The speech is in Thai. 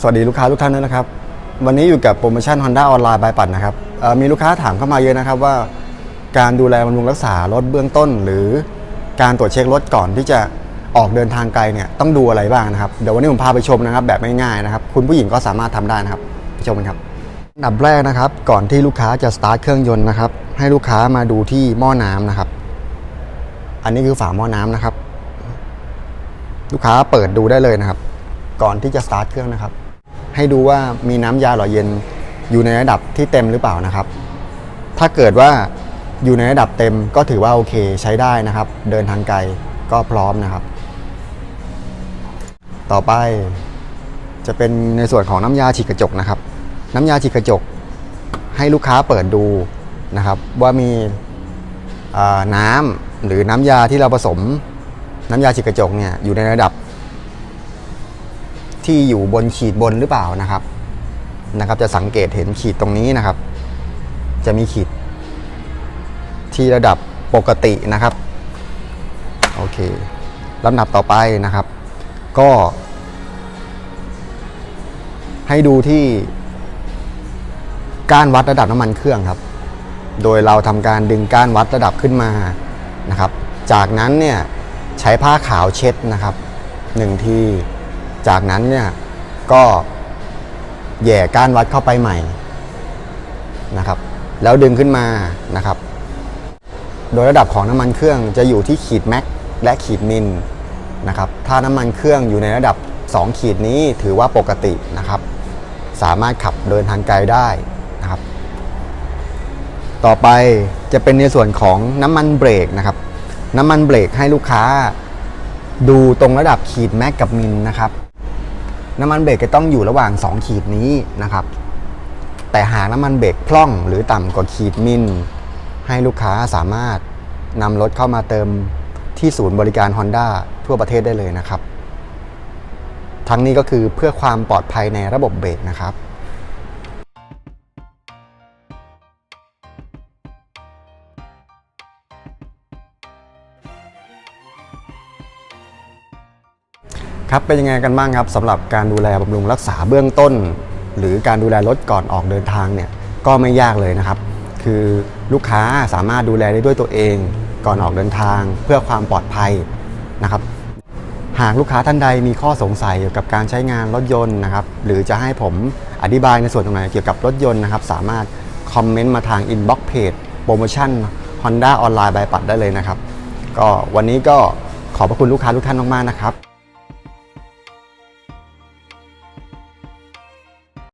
สวัสดีลูกค้าทุกท่านด้วยนะครับ วันนี้อยู่กับโปรโมชั่น Honda ออนไลน์บายปัดนะครับมีลูกค้าถามเข้ามาเยอะนะครับว่า การดูแลบำรุงรักษารถเบื้องต้น หรือการตรวจเช็ครถก่อนที่จะออกเดินทางไกลเนี่ยต้องดูอะไรบ้างนะครับเดี๋ยววันนี้ผมพาไปชมนะครับ แบบง่ายๆนะครับ คุณผู้หญิงก็สามารถทำได้นะครับไปชมกันครับอันดับแรกนะครับ ก่อนที่ลูกค้าจะสตาร์ทเครื่องยนต์นะครับ ให้ลูกค้ามาดูที่หม้อน้ำนะครับ อันนี้คือฝาหม้อน้ำนะครับ ลูกค้าเปิดดูได้เลยนะครับ ก่อนที่จะสตาร์ทเครื่องนะครับ ให้ดูว่ามีน้ำยาหล่อเย็นอยู่ในระดับที่เต็มหรือเปล่านะครับ ถ้าเกิดว่าอยู่ในระดับเต็มก็ถือว่าโอเคใช้ได้นะครับ เดินทางไกลก็พร้อมนะครับ ต่อไปจะเป็นในส่วนของน้ำยาฉีดกระจกนะครับ น้ำยาฉีดกระจกให้ลูกค้าเปิดดูนะครับ ว่ามีน้ำหรือน้ำยาที่เราผสม น้ำยาฉีดกระจกเนี่ยอยู่ในระดับ ที่อยู่บนขีดบนหรือเปล่านะครับนะครับ จะสังเกตเห็นขีดตรงนี้นะครับ จะมีขีด ที่ระดับปกตินะครับโอเคลำดับต่อไปนะครับ ก็ ให้ดูที่ก้านวัดระดับน้ำมันเครื่องครับ โดยเราทำการดึงก้านวัดระดับขึ้นมานะครับ จากนั้นเนี่ยใช้ผ้าขาวเช็ดนะครับหนึ่งที จากนั้นเนี่ยก็แหย่ก้านวัดเข้าไปใหม่นะครับ แล้วดึงขึ้นมานะครับ โดยระดับของน้ำมันเครื่องจะอยู่ที่ขีดแม็กและขีดมิลนะครับ ถ้าน้ำมันเครื่องอยู่ในระดับ 2 ขีดนี้ถือว่าปกตินะครับ สามารถขับเดินทางไกลได้นะครับ ต่อไปจะเป็นในส่วนของน้ำมันเบรกนะครับ น้ำมันเบรกให้ลูกค้าดูตรงระดับขีดแม็กกับมิลนะครับ น้ำมันเบรกจะต้องอยู่ระหว่าง 2 ขีดนี้นะครับ แต่หากน้ำมันเบรกพร่องหรือต่ำกว่าขีดมิลให้ลูกค้าสามารถนำรถเข้ามาเติมที่ศูนย์บริการ Honda ทั่วประเทศได้เลยนะครับ ทั้งนี้ก็คือเพื่อความปลอดภัยในระบบเบรกนะครับ ครับเป็นยังไงกันบ้างครับสำหรับการดูแลบำรุงรักษาเบื้องต้น หรือการดูแลรถก่อนออกเดินทางเนี่ยก็ไม่ยากเลยนะครับ คือลูกค้าสามารถดูแลได้ด้วยตัวเอง ก่อนออกเดินทางเพื่อความปลอดภัยนะครับ หากลูกค้าท่านใดมีข้อสงสัยเกี่ยวกับการใช้งานรถยนต์นะครับ หรือจะให้ผมอธิบายในส่วนตรงไหนเกี่ยวกับรถยนต์นะครับ สามารถคอมเมนต์มาทาง inbox page โปรโมชั่น Honda ออนไลน์บายปัดได้เลยนะครับ ก็วันนี้ก็ขอบพระคุณลูกค้าทุกท่านมากๆนะครับ